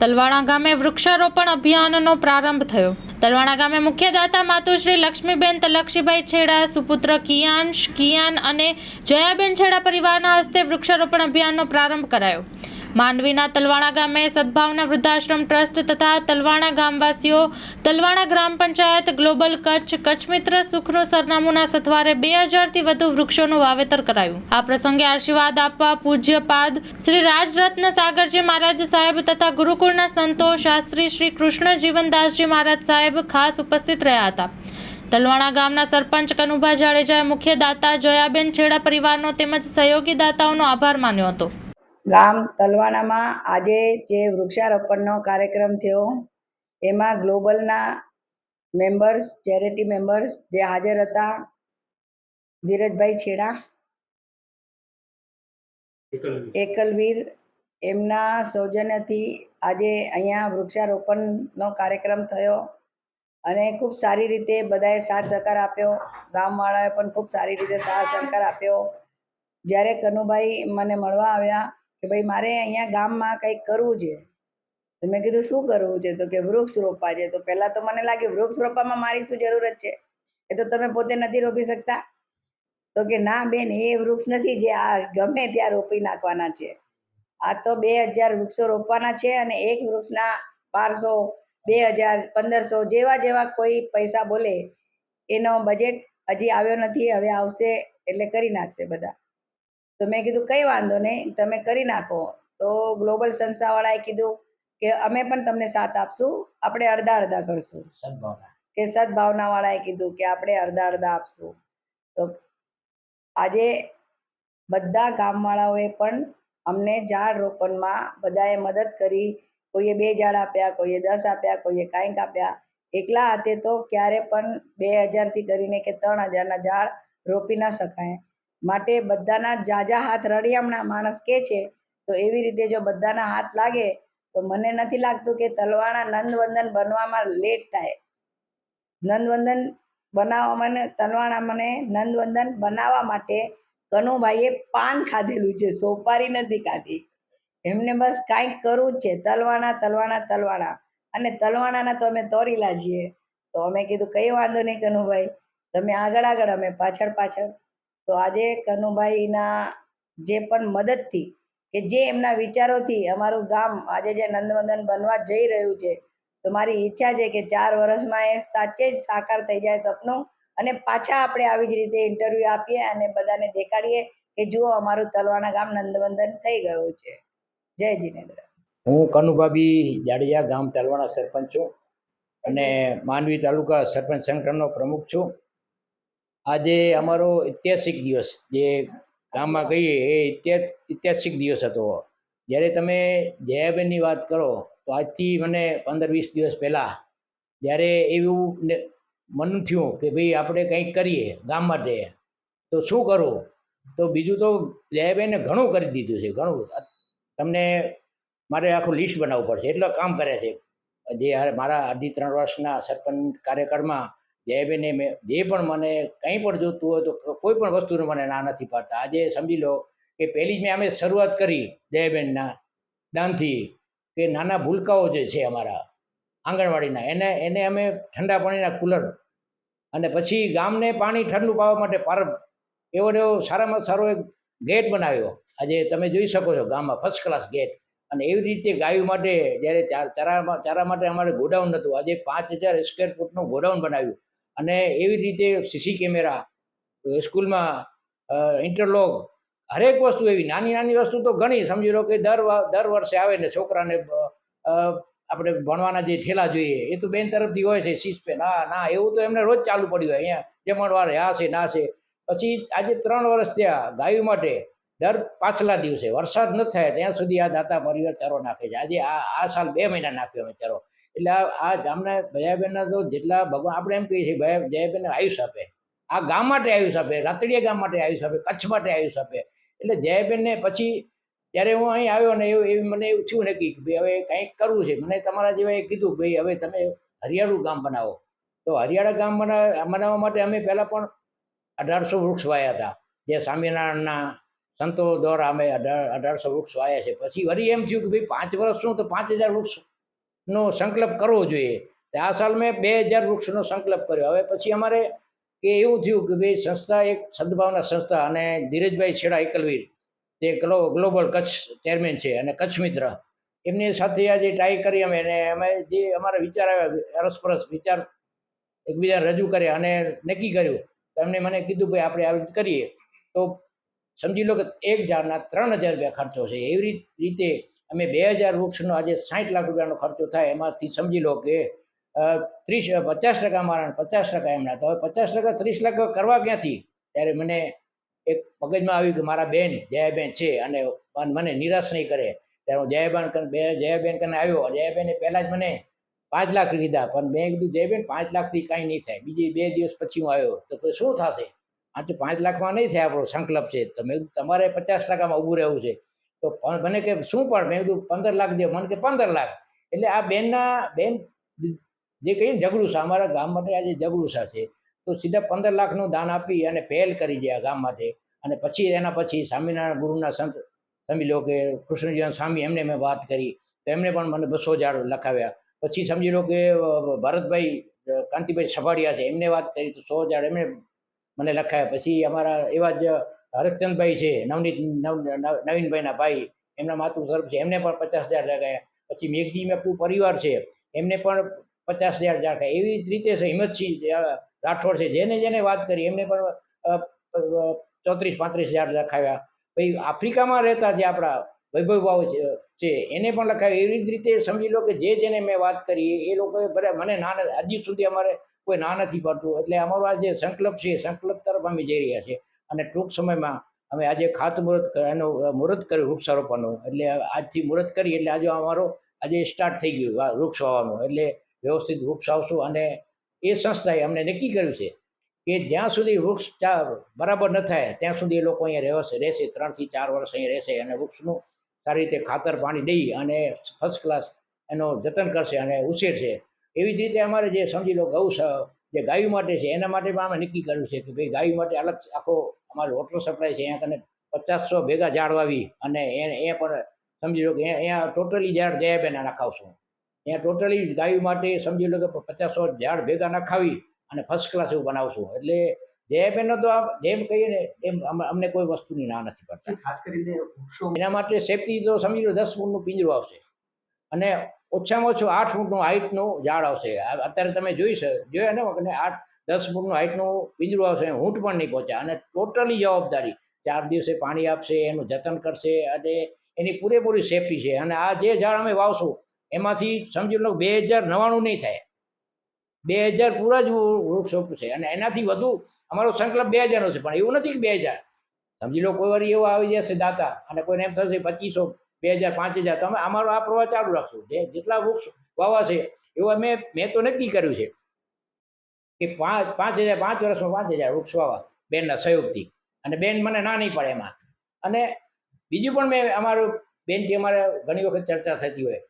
તલવાણા ગામે વૃક્ષારોપણ અભિયાનનો પ્રારંભ થયો. તલવાણા ગામે મુખ્ય દાતા માતુશ્રી લક્ષ્મીબેન તલક્ષીભાઈ છેડા, સુપુત્ર કિયાંશ કિયાન અને જયાબેન છેડા પરિવારના હસ્તે વૃક્ષારોપણ અભિયાનનો પ્રારંભ કરાયો. માંડવીના તલવાણા ગામે સદભાવના વૃદ્ધાશ્રમ ટ્રસ્ટ તથા તલવાણા ગામવાસીઓ તલવાણા ગ્રામ પંચાયત ગ્લોબલ કચ્છ કચ્છ મિત્ર સુખનું સરનામુંના સથવારે બે હજારથી વધુ વૃક્ષોનું વાવેતર કરાયું. આ પ્રસંગે આશીર્વાદ આપવા પૂજ્યપાદ શ્રી રાજરત્ન સાગરજી મહારાજ સાહેબ તથા ગુરુકુળના સંતો શાસ્ત્રી શ્રી કૃષ્ણ જીવનદાસજી મહારાજ સાહેબ ખાસ ઉપસ્થિત રહ્યા હતા. તલવાણા ગામના સરપંચ કનુભા જાડેજાએ મુખ્ય દાતા જયાબેન છેડા પરિવારનો તેમજ સહયોગી દાતાઓનો આભાર માન્યો હતો. ગામ તલવાણામાં આજે જે વૃક્ષારોપણનો કાર્યક્રમ થયો એમાં ગ્લોબલના મેમ્બર્સ ચેરિટી મેમ્બર્સ જે હાજર હતા ધીરજભાઈ છેડા એકલવીર. એમના સૌજન્યથી આજે અહીંયા વૃક્ષારોપણનો કાર્યક્રમ થયો અને ખૂબ સારી રીતે બધાએ સાથ સહકાર આપ્યો. ગામવાળાએ પણ ખૂબ સારી રીતે સાથ સહકાર આપ્યો. જ્યારે કનુભાઈ મને મળવા આવ્યા કે ભાઈ, મારે અહીંયા ગામમાં કંઈક કરવું છે. તો મેં કીધું, શું કરવું છે? તો કે વૃક્ષ રોપવા છે. તો પહેલાં તો મને લાગે વૃક્ષ રોપવામાં મારી શું જરૂરત છે? એ તો તમે પોતે નથી રોપી શકતા. તો કે ના બેન, એ વૃક્ષ નથી જે આ ગમે ત્યાં રોપી નાખવાના છે. આ તો બે હજાર વૃક્ષો રોપવાના છે અને એક વૃક્ષના બારસો, બે હજાર, પંદરસો જેવા જેવા કોઈ પૈસા બોલે, એનો બજેટ હજી આવ્યો નથી. હવે આવશે એટલે કરી નાખશે બધા. તો મેં કીધું કંઈ વાંધો નહીં તમે કરી નાખો. તો ગ્લોબલ સંસ્થાવાળાએ કીધું કે અમે પણ તમને સાથ આપશું આપણે અડધા અડધા કરશું. સદભાવના. કે સદભાવનાવાળાએ કીધું કે આપણે અડધા અડધા આપશું. તો આજે બધા ગામવાળાઓએ પણ અમને ઝાડ રોપણમાં બધાએ મદદ કરી. કોઈએ બે ઝાડ આપ્યા કોઈએ દસ આપ્યા કોઈએ કાંઈક આપ્યા. એકલા હાથે તો ક્યારે પણ બે હજારથી કરીને કે ત્રણ હજારના ઝાડ રોપી ન શકાય. માટે બધાના જાજા હાથ રળિયામણા માણસ કે છે, તો એવી રીતે જો બધાના હાથ લાગે, તો મને નથી લાગતું કે તલવાણા નંદવંદન બનવામાં લેટ થાય. નંદવંદન બનાવવા મને, તલવાણા મને નંદવંદન બનાવવા માટે કનુભાઈએ પાન ખાધેલું છે, સોપારી નથી ખાધી. એમને બસ કાંઈક કરવું જ છે, તલવાણા તલવાણા તલવાણા. અને તલવાણાના તો અમે તોરીલા છીએ. તો અમે કીધું, કંઈ વાંધો નહીં કનુભાઈ, તમે આગળ આગળ અમે પાછળ પાછળ. તો આજે કનુભાઈના જે પણ મદદથી કે જે એમના વિચારોથી અમારું ગામ આજે જે નંદવંદન બનવા જઈ રહ્યું છે, તો મારી ઈચ્છા છે કે ચાર વર્ષમાં એ સાચે જ સાકાર થઈ જાય સપનું અને પાછા આપણે આવી જ રીતે ઇન્ટરવ્યૂ આપીએ અને બધાને દેખાડીએ કે જુઓ અમારું તલવાણા ગામ નંદવંદન થઈ ગયું છે. જય જીનેન્દ્ર. હું કનુભાભી જાડેજા ગામ તલવાણા સરપંચ છું અને માંડવી તાલુકા સરપંચ સંગઠનનો પ્રમુખ છું. આજે અમારો ઐતિહાસિક દિવસ, જે ગામમાં કહીએ એ ઐતિહાસિક દિવસ હતો. જ્યારે તમે જયાબેનની વાત કરો, તો આજથી મને પંદર વીસ દિવસ પહેલાં, જ્યારે એવું મન થયું કે ભાઈ આપણે કંઈક કરીએ ગામ માટે, તો શું કરવું તો બીજું તો જયાબેને ઘણું કરી દીધું છે, ઘણું. તમને મારે આખું લિસ્ટ બનાવવું પડશે, એટલો કામ કરે છે. જે મારા અઢી, ત્રણ વર્ષના સરપંચ કાર્યકાળમાં જયબેને મેં જે પણ મને કંઈ પણ જોતું હોય તો કોઈ પણ વસ્તુને મને ના નથી પાડતા. આજે સમજી લો કે પહેલી જ મેં અમે શરૂઆત કરી જયબેનના દાનથી કે નાના ભૂલકાઓ જે છે અમારા આંગણવાડીના, એને એને અમે ઠંડા પાણીના કુલર અને પછી ગામને પાણી ઠંડુ પાવા માટે પાર એવો ને એવો સારામાં સારો એક ગેટ બનાવ્યો. આજે તમે જોઈ શકો છો ગામમાં ફર્સ્ટ ક્લાસ ગેટ. અને એવી રીતે ગાયો માટે જ્યારે ચાર ચારા માટે અમારે ગોડાઉન નહોતું આજે પાંચ હજાર સ્ક્વેર ફૂટનું ગોડાઉન બનાવ્યું. અને એવી રીતે સીસી કેમેરા, સ્કૂલમાં ઇન્ટરલોક હરેક વસ્તુ એવી નાની નાની વસ્તુ તો ઘણી. સમજી લો કે દર દર વર્ષે આવે ને છોકરાને આપણે ભણવાના જે ઠેલા જોઈએ, એ તો બેન તરફથી હોય છે, સીસ પેન ના ના, એવું તો એમને રોજ ચાલુ પડ્યું હોય. અહીંયા જમણવાર આ છે, ના છે. પછી આજે ત્રણ વર્ષ થયા ગાયું માટે, દર પાછલા દિવસે વરસાદ ન થાય, ત્યાં સુધી આ દાતા પરિવાર ચારો નાખે છે. આજે આ આ સાલ બે મહિના નાખ્યો અમે ચારો. એટલે આ ગામના ભયાબેનના તો જેટલા ભગવાન આપણે એમ કહીએ છીએ, ભયા જયાબેનને આયુષ આપે. આ ગામ માટે આયુષ આપે રાતડીયા ગામ માટે આયુષ આપે, કચ્છ માટે આયુષ આપે. એટલે જયાબેનને પછી ત્યારે હું અહીં આવ્યો ને એવું એવી મને એવું થયું નક્કી કે ભાઈ, હવે કંઈક કરવું છે. મને તમારા જેવા કીધું કે ભાઈ, હવે તમે હરિયાળું ગામ બનાવો. તો હરિયાળા ગામ બના બનાવવા માટે અમે પહેલાં પણ અઢારસો વૃક્ષ વાયા હતા. જે સ્વામિનારાયણના સંતો દ્વારા અમે અઢાર અઢારસો વૃક્ષ વાયા છે. પછી વળી એમ થયું કે ભાઈ, પાંચ વર્ષ શું? તો પાંચ હજાર વૃક્ષનો સંકલ્પ કરવો જોઈએ. આ સાલ મેં બે હજાર વૃક્ષનો સંકલ્પ કર્યો. હવે પછી અમારે કે એવું થયું કે ભાઈ સંસ્થા એક સદભાવના સંસ્થા અને ધીરજભાઈ છેડા એકલવીર જે ગ્લો, ગ્લોબલ કચ્છ ચેરમેન છે અને કચ્છ મિત્ર. એમની સાથે આજે ટ્રાય કરી અમે અને અમે જે અમારા વિચાર આવ્યા, અરસપરસ વિચાર એકબીજા રજૂ કર્યા અને નક્કી કર્યું. તો એમને મને કીધું, ભાઈ, આપણે આવી કરીએ. તો સમજી લો કે એક જારના ત્રણ હજાર રૂપિયા ખર્ચો છે. એવી રીતે અમે બે હજાર વૃક્ષનો આજે સાઠ લાખ રૂપિયાનો ખર્ચો થાય, એમાંથી સમજી લો કે ત્રીસ પચાસ ટકા મારા પચાસ ટકા એમના. તો હવે પચાસ ટકા ત્રીસ લાખ કરવા ક્યાંથી? ત્યારે મને એક મગજમાં આવ્યું કે મારા બેન, જયાબેન છે અને મન- નિરાશ નહીં કરે. ત્યારે હું જયાબેન બે, જયાબેન કને આવ્યો. જયાબેને પહેલાં જ મને પાંચ લાખ કીધા, પણ મેં કીધું, જયબેન, પાંચ લાખથી કાંઈ નહીં થાય. બીજી બે દિવસ પછી હું આવ્યો. તો પછી શું થશે? આ તો પાંચ લાખમાં નહીં થાય આપણો સંકલ્પ છે. તો મેં કીધું, તમારે પચાસ ટકામાં ઊભું રહેવું છે. તો પણ મને કે શું પણ? મેં કીધું પંદર લાખ દે. મને કે પંદર લાખ. એટલે આ બેનના, બેન જે કહીએ જગડુસા અમારા ગામ માટે આજે જગડુસા છે તો સીધા પંદર લાખનું દાન આપી અને પહેલ કરી દે આ ગામ માટે. અને પછી એના પછી સ્વામિનારાયણ ગુરુના સંત સમજી લો કે કૃષ્ણજીવન સ્વામી, એમને મેં વાત કરી. તો એમને પણ મને બસો ઝાડ લખાવ્યા. પછી સમજી લો કે ભરતભાઈ કાંતિભાઈ સફાડિયા છે, એમને વાત કરી તો સો હજાર એમને મને લખાયા. પછી અમારા એવા જ હરકચંદભાઈ છે, નવનીત, નવ, નવ- નવીનભાઈના ભાઈ, એમના માતુ સ્વરૂપ છે. એમને પણ પચાસ હજાર લગાયા. પછી મેઘજી મેપુ પરિવાર છે, એમને પણ પચાસ હજાર લખાયા એવી જ રીતે છે, હિંમતસિંહ રાઠોડ છે, જેને જેને વાત કરી, એમને પણ ચોત્રીસ, પાંત્રીસ હજાર લખાવ્યા. પછી આફ્રિકામાં રહેતા જે આપણા વૈભવ ભાવ છે, એને પણ લખાવ્યા. એવી જ રીતે સમજી લો કે જે જેને મેં વાત કરી, એ લોકોએ બધા મને ના હજી સુધી અમારે કોઈ ના નથી પડતું. એટલે અમારો આ જે સંકલ્પ છે, સંકલ્પ તરફ અમે જઈ રહ્યા છીએ. અને ટૂંક સમયમાં અમે આજે ખાતમુહૂર્ત એનું મુહૂર્ત કર્યું વૃક્ષારોપણનું. એટલે આજથી મુહૂર્ત કરી, એટલે આજે અમારો, આજે સ્ટાર્ટ થઈ ગયું વૃક્ષ વાવવાનું. એટલે વ્યવસ્થિત વૃક્ષ આવશું અને એ સંસ્થાએ અમને નક્કી કર્યું છે કે જ્યાં સુધી વૃક્ષ બરાબર ન થાય, ત્યાં સુધી એ લોકો અહીંયા રહેશે રહેશે. ત્રણથી ચાર વર્ષ અહીંયા રહેશે અને વૃક્ષનું સારી રીતે ખાતર પાણી દઈ અને ફર્સ્ટ ક્લાસ એનો જતન કરશે અને ઉછેરશે. એવી જ રીતે અમારે જે સમજી લો ગૌ જે ગાયું માટે છે એના માટે પણ અમે નક્કી કર્યું છે કે ભાઈ ગાયું માટે અલગ આખો અમારો વોટર સપ્લાય છે અહીંયા કને પચાસસો ભેગા ઝાડ વાવી અને એ એ પણ સમજી લો કે અહીંયા- ટોટલી ઝાડ જયાબેના નખાવશું. અહીંયા ટોટલી ગાયું માટે સમજી લો કે પચાસસો ઝાડ ભેગા નખાવી અને ફર્સ્ટ ક્લાસ એવું બનાવશું. એટલે જયાબેનનો તો આ જેમ કહીએ ને એમ અમ- અમને કોઈ વસ્તુની ના નથી પડતી. ખાસ કરીને એના માટે સેફટી તો સમજી લો દસ ફૂટનું પિંજરું આવશે. અને ઓછામાં ઓછું આઠ ફૂટનું હાઇટનું ઝાડ આવશે. અત્યારે તમે જોઈ જોયા ને અને આઠ, દસ ફૂટનું હાઇટનું પિંજરું આવશે, ઊંટ પણ નહીં પહોંચે. અને ટોટલી જવાબદારી ચાર દિવસે પાણી આપશે, એનું જતન કરશે અને એની પૂરેપૂરી સેફટી છે. અને આ જે ઝાડ અમે વાવશું, એમાંથી સમજી લો બે હજાર નવ્વાણું નહીં થાય. બે હજાર પૂરા જ વૃક્ષ છે. અને એનાથી વધુ અમારો સંકલ્પ બે હજારનો છે. પણ એવું નથી કે બે હજાર. સમજી લો કોઈ વાર એવો આવી જશે દાતા અને કોઈને એમ થશે પચીસો બે હજાર પાંચ હજાર તમે અમારો આ પ્રવાહ ચાલુ રાખશો. જે જેટલા વૃક્ષ વાવા છે, એવું અમે, મેં તો નક્કી કર્યું છે કે પાંચ પાંચ હજાર, પાંચ વર્ષમાં પાંચ હજાર વૃક્ષ વાવા બેનના સહયોગથી. અને બેન મને ના નહીં પડે એમાં. અને બીજું પણ મેં અમારું બેનથી અમારે ઘણી વખત ચર્ચા થતી હોય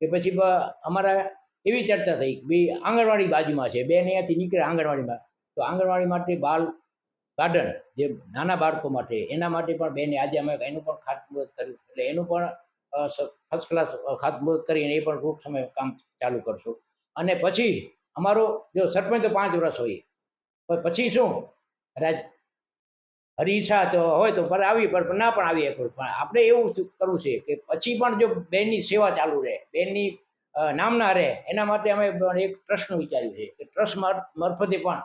કે પછી અમારા એવી ચર્ચા થઈ કે ભાઈ આંગણવાડી બાજુમાં છે. બેન અહીંયાથી નીકળે આંગણવાડીમાં. તો આંગણવાડી માટે બાલ ગાર્ડન જે નાના બાળકો માટે, એના માટે પણ બેને આજે અમે એનું પણ ખાતમુહૂર્ત કર્યું. એટલે એનું પણ ફર્સ્ટ ક્લાસ ખાતમુહૂર્ત કરીને એ પણ ટૂંક સમય કામ ચાલુ કરશું. અને પછી અમારો જો સરપંચ તો પાંચ વર્ષ હોય પછી શું? રાજ હરી ઈચ્છા તો હોય તો પર આવી પણ ના પણ આવી શકું પણ આપણે એવું કરવું છે કે પછી પણ જો બેનની સેવા ચાલુ રહે, બેનની નામ નામના રહે, એના માટે અમે એક ટ્રસ્ટનું વિચાર્યું છે કે ટ્રસ્ટ મારફતે પણ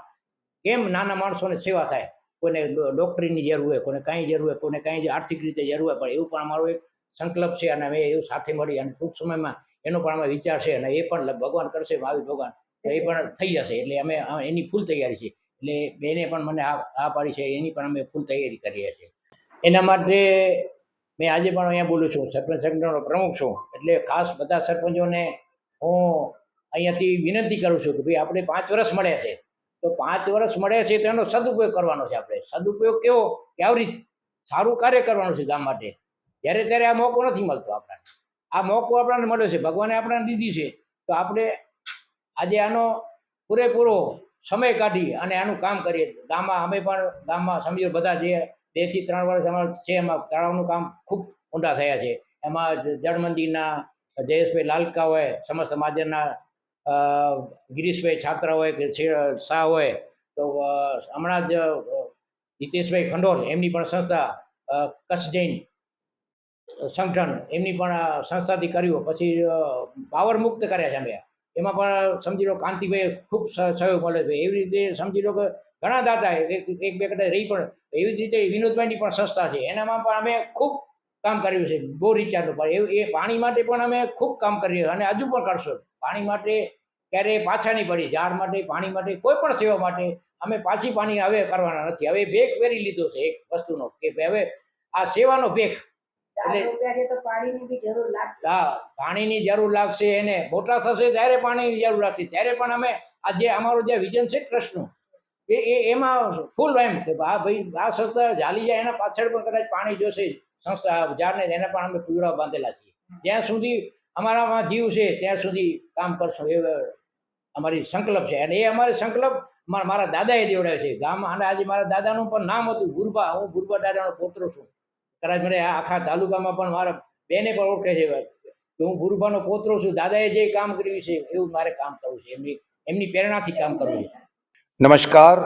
કેમ નાના માણસોને સેવા થાય? કોઈને ડૉક્ટરીની જરૂર હોય કોને કાંઈ જરૂર હોય કોને કાંઈ આર્થિક રીતે જરૂર હોય, પણ એવું પણ અમારો એક સંકલ્પ છે અને અમે એવું સાથે મળી અને ટૂંક સમયમાં એનો પણ અમે વિચાર છે અને એ પણ ભગવાન કરશે, મહાવીર ભગવાન, તો એ પણ થઈ જશે. એટલે અમે એની ફૂલ તૈયારી છે. એટલે બેને પણ મને આ આ પાડી છે, એની પણ અમે ફૂલ તૈયારી કરીએ છીએ. એના માટે મેં આજે પણ અહીંયા બોલું છું, સરપંચ સંગઠનનો પ્રમુખ છું. એટલે ખાસ બધા સરપંચોને હું અહીંયાથી વિનંતી કરું છું કે ભાઈ, આપણે પાંચ વર્ષ મળ્યા છે. તો પાંચ વર્ષ મળે છે તો એનો સદુપયોગ કરવાનો છે આપણે. સદુપયોગ કેવો? કે આવી રીત સારું કાર્ય કરવાનું છે ગામ માટે. જ્યારે ત્યારે આ મોકો નથી મળતો આપણને. આ મોકો આપણને મળ્યો છે. ભગવાને આપણને દીધી છે. તો આપણે આજે આનો પૂરેપૂરો સમય કાઢી અને આનું કામ કરીએ. ગામમાં અમે પણ ગામમાં સમજો બધા જે બેથી ત્રણ વર્ષ અમારે છે, એમાં તળાવનું કામ ખૂબ ઊંડા થયા છે. એમાં જળ મંદિરના જયેશભાઈ લાલકા હોય, સમસ્ત મહાજનના ગિરીશભાઈ છાત્રા હોય કે શાહ હોય, તો હમણાં જ હિતેશભાઈ ખંડોર, એમની પણ સંસ્થા કચ્છ જૈન સંગઠન, એમની પણ સંસ્થાથી કર્યું. પછી પાવર મુક્ત કર્યા છે અમે એમાં પણ સમજી લો કાંતિભાઈ ખૂબ સહ- સહયોગ મળે છે. એવી રીતે સમજી લો કે ઘણા દાતા એક બે કદાચ રહી પણ, એવી રીતે વિનોદભાઈની પણ સંસ્થા છે. એનામાં પણ અમે ખૂબ કામ કર્યું છે બહુ રિચાર્જનું પણ. એ પાણી માટે પણ અમે ખૂબ કામ કરીએ અને હજુ પણ કરશો. પાણી માટે ક્યારેય પાછા નહીં પડી. ઝાડ માટે પાણી માટે કોઈ પણ સેવા માટે અમે પાછી પાણી હવે કરવાના નથી. હવે ભેખ પહેરી લીધો છે એક વસ્તુનો કે હવે આ સેવાનો ભેખ એટલે- હા પાણીની જરૂર લાગશે એને મોટા થશે ત્યારે પાણીની જરૂર લાગશે. ત્યારે પણ અમે આ જે અમારું જે વિઝન છે કૃષ્ણ એ એ, એમાં ફૂલ એમ કે આ ભાઈ, આ સંસ્થા ચાલી જાય એના પાછળ પણ કદાચ પાણી જોશે સંસ્થા ઝાડને એને પણ અમે પીવડા બાંધેલા છીએ. જ્યાં સુધી અમારામાં જીવ છે, ત્યાં સુધી કામ કરશું. એ અમારી સંકલ્પ છે. અને એ અમારે સંકલ્પ મારા દાદાએ દેવડાવે છે. ગામ અને આજે મારા દાદાનું પણ નામ હતું ગુરબા હું ગુરબા દાદાનો પોતરો છું. કદાચ મને આખા તાલુકામાં પણ મારા બેને પણ ઓળખે છે. કે હું ગુરુબાનો પોતરો છું. દાદાએ જે કામ કર્યું છે, એવું મારે કામ કરવું છે. એમની એમની પ્રેરણાથી કામ કરવું છે. નમસ્કાર.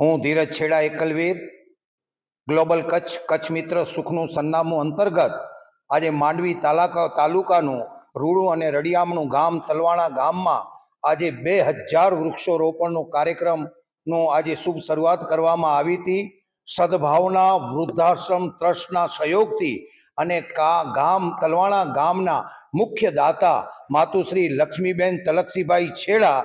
હું ધીરજ છેડા એકલવીર, ગ્લોબલ કચ્છ કચ્છ મિત્ર સુખનું સરનામું અંતર્ગત આજે માંડવી તાલાકા તાલુકાનું રૂડું અને રડિયામનું ગામ તલવાણા ગામમાં આજે બે હજાર વૃક્ષોરોપણનો કાર્યક્રમનો આજે શુભ શરૂઆત કરવામાં આવી હતી. સદભાવના, વૃદ્ધાશ્રમ, ટ્રસ્ટના સહયોગથી અને કા ગામ તલવાણા ગામના મુખ્ય દાતા માતુશ્રી લક્ષ્મીબેન તલક્ષીભાઈ છેડા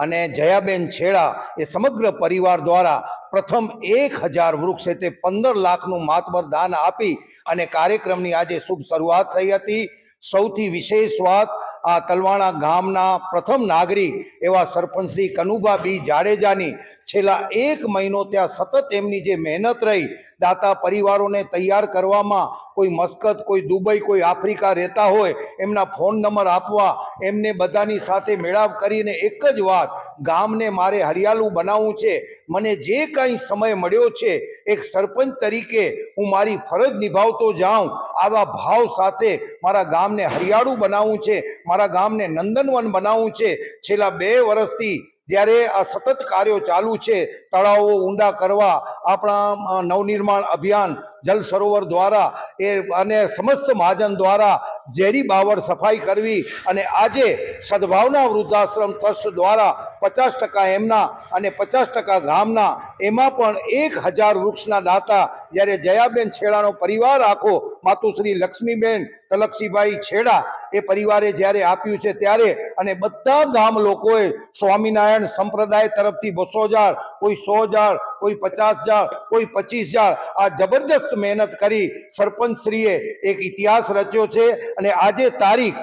અને જયાબેન છેડા એ સમગ્ર પરિવાર દ્વારા પ્રથમ એક હજાર વૃક્ષ એટલે પંદર લાખનું માતબર દાન આપી અને કાર્યક્રમની આજે શુભ શરૂઆત થઈ હતી. સૌથી વિશેષ વાત આ તલવાણા ગામના પ્રથમ નાગરિક એવા સરપંચ શ્રી કનુભા બી જાડેજાની છેલ્લા એક મહિનો ત્યાં સતત એમની જે મહેનત રહી, દાતા પરિવારોને તૈયાર કરવામાં કોઈ મસ્કત, કોઈ દુબઈ, કોઈ આફ્રિકા રહેતા હોય, એમના ફોન નંબર આપવા, એમને બધાની સાથે મેળાપ કરીને એક જ વાત, ગામને મારે હરિયાળું બનાવવું છે, મને જે કાંઈ સમય મળ્યો છે, એક સરપંચ તરીકે હું મારી ફરજ નિભાવતો જાઉં, આવા ભાવ સાથે મારા ગામને હરિયાળું બનાવવું છે મારા ગામને નંદનવન બનાવવું છે. છેલ્લા બે વર્ષથી જ્યારે આ સતત કાર્યો ચાલુ છે, તળાવો ઊંડા કરવા, આપણા નવનિર્માણ અભિયાન, જલ સરોવર દ્વારા એ, અને સમસ્ત મહાજન દ્વારા ઝેરી બાવળ સફાઈ કરવી અને આજે સદભાવના વૃદ્ધાશ્રમ ટ્રસ્ટ દ્વારા પચાસ ટકા એમના અને પચાસ ટકા ગામના એમાં પણ એક હજાર વૃક્ષના દાતા જ્યારે જયાબેન છેડાનો પરિવાર આખો માતુશ્રી લક્ષ્મીબેન તલક્ષીભાઈ છેડા એ પરિવારે જ્યારે આપ્યું છે ત્યારે અને બધા ગામ લોકોએ સ્વામિનારાયણ સંપ્રદાય તરફથી બસો હજાર, કોઈ સો હજાર, કોઈ પચાસ હજાર, કોઈ પચીસ હજાર આ જબરજસ્ત મહેનત કરી સરપંચશ્રીએ એક ઇતિહાસ રચ્યો છે અને આજે તારીખ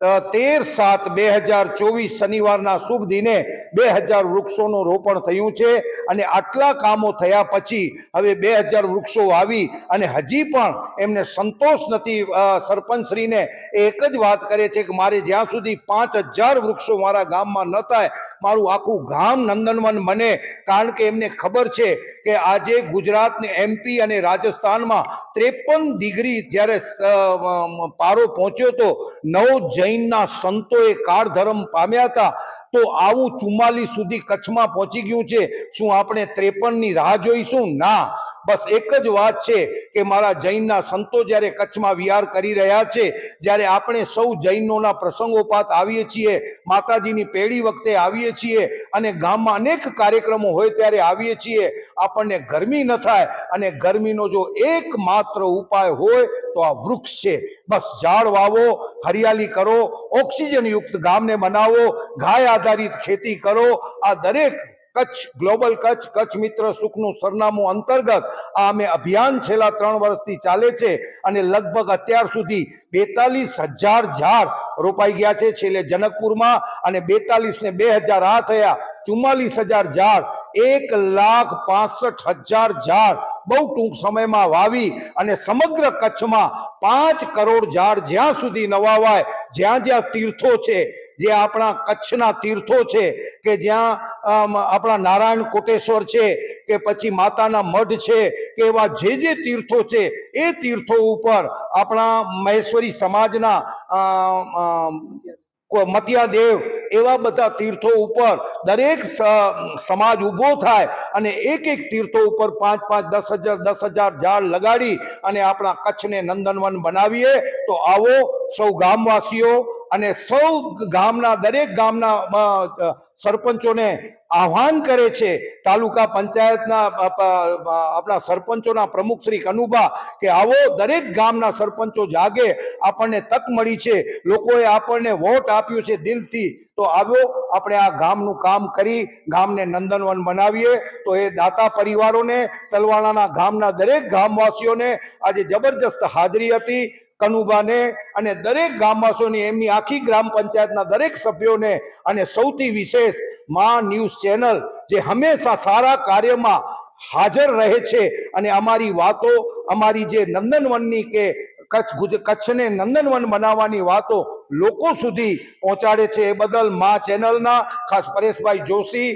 તેર સાત બે હજાર ચોવીસ શનિવારના શુભ દિને બે હજાર વૃક્ષોનું રોપણ થયું છે અને આટલા કામો થયા પછી હવે બે હજાર વૃક્ષો વાવી અને હજી પણ એમને સંતોષ નથી સરપંચશ્રીને એક જ વાત કરે છે કે મારે જ્યાં સુધી પાંચ હજાર વૃક્ષો મારા ગામમાં ન થાય, મારું આખું ગામ નંદનવન બને, કારણ કે એમને ખબર છે કે આજે ગુજરાતને એમપી અને રાજસ્થાનમાં ત્રેપન ડિગ્રી જ્યારે પારો પહોંચ્યો તો નવ જૈનના સંતોએ કાળધર્મ પામ્યા હતા, તો આવું ચુમ્માલીસ સુધી કચ્છમાં પહોંચી ગયું છે. શું આપણે ત્રેપનની રાહ જોઈશું? ના. બસ એક જ વાત છે કે મારા જૈનના સંતો જ્યારે કચ્છમાં વિહાર કરી રહ્યા છે, જ્યારે આપણે સૌ જૈનોના પ્રસંગોપાત આવીએ છીએ, માતાજીની પેઢી વખતે આવીએ છીએ અને ગામમાં અનેક કાર્યક્રમો હોય ત્યારે આવીએ છીએ, આપણને ગરમી ન થાય અને ગરમીનો જો એકમાત્ર ઉપાય હોય તો આ વૃક્ષ છે. બસ ઝાડ વાવો, હરિયાળી કરો ઓક્સિજન યુક્ત ગામને બનાવો, ગાય આધારિત ખેતી કરો. આ દરેક કચ્છ, ગ્લોબલ કચ્છ કચ્છ મિત્ર સુખનું સરનામું અંતર્ગત આ અમે અભિયાન છેલ્લા ત્રણ વર્ષથી ચાલે છે અને લગભગ અત્યાર સુધી બેતાલીસ હજાર ઝાડ રોપાઈ ગયા છે છેલ્લે જનકપુરમાં અને બેતાલીસ ને બે હજાર આ થયા. ચુમ્માલીસ હજાર ઝાડ, એક લાખ પાસઠ હજાર ઝાડ બહુ ટૂંક સમયમાં વાવી અને સમગ્ર કચ્છમાં પાંચ કરોડ ઝાડ જ્યાં સુધી ન વાવાય જ્યાં જ્યાં તીર્થો છે, જે આપણા કચ્છના તીર્થો છે, કે જ્યાં આપણા નારાયણ કોટેશ્વર છે, કે પછી માતાના મઢ છે, કે એવા જે જે તીર્થો છે, એ તીર્થો ઉપર આપણા મહેશ્વરી સમાજના મતિયાદેવ એવા બધા તીર્થો ઉપર દરેક સમાજ ઊભો થાય અને એક એક તીર્થો ઉપર પાંચ પાંચ, દસ હજાર દસ હજાર ઝાડ લગાડી અને આપણા કચ્છને નંદનવન બનાવીએ, તો આવો સૌ ગામવાસીઓ અને સૌ ગામના, દરેક ગામના સરપંચોને આહ્વાન કરે છે તાલુકા પંચાયતના આપણા સરપંચોના પ્રમુખ શ્રી કનુભા કે આવો દરેક ગામના સરપંચો જાગે, આપણને તક મળી છે. લોકોએ આપણને વોટ આપ્યું છે દિલથી. તો આવો આપણે આ ગામનું કામ કરી, ગામને નંદનવન બનાવીએ. તો એ દાતા પરિવારોને, તલવાણાના ગામના દરેક ગામવાસીઓને આજે જબરજસ્ત હાજરી હતી કનુભાને અને દરેક ગામવાસીઓની એમની આખી ગ્રામ પંચાયતના દરેક સભ્યોને અને સૌથી વિશેષ મા ન્યૂઝ ચેનલ જે હંમેશા સારા કાર્યમાં હાજર રહે છે અને અમારી વાતો, અમારી જે નંદનવનની કે કચ્છ કચ્છને નંદનવન બનાવવાની વાતો લોકો સુધી પહોંચાડે છે. એ બદલ મા ચેનલના ખાસ પરેશભાઈ જોશી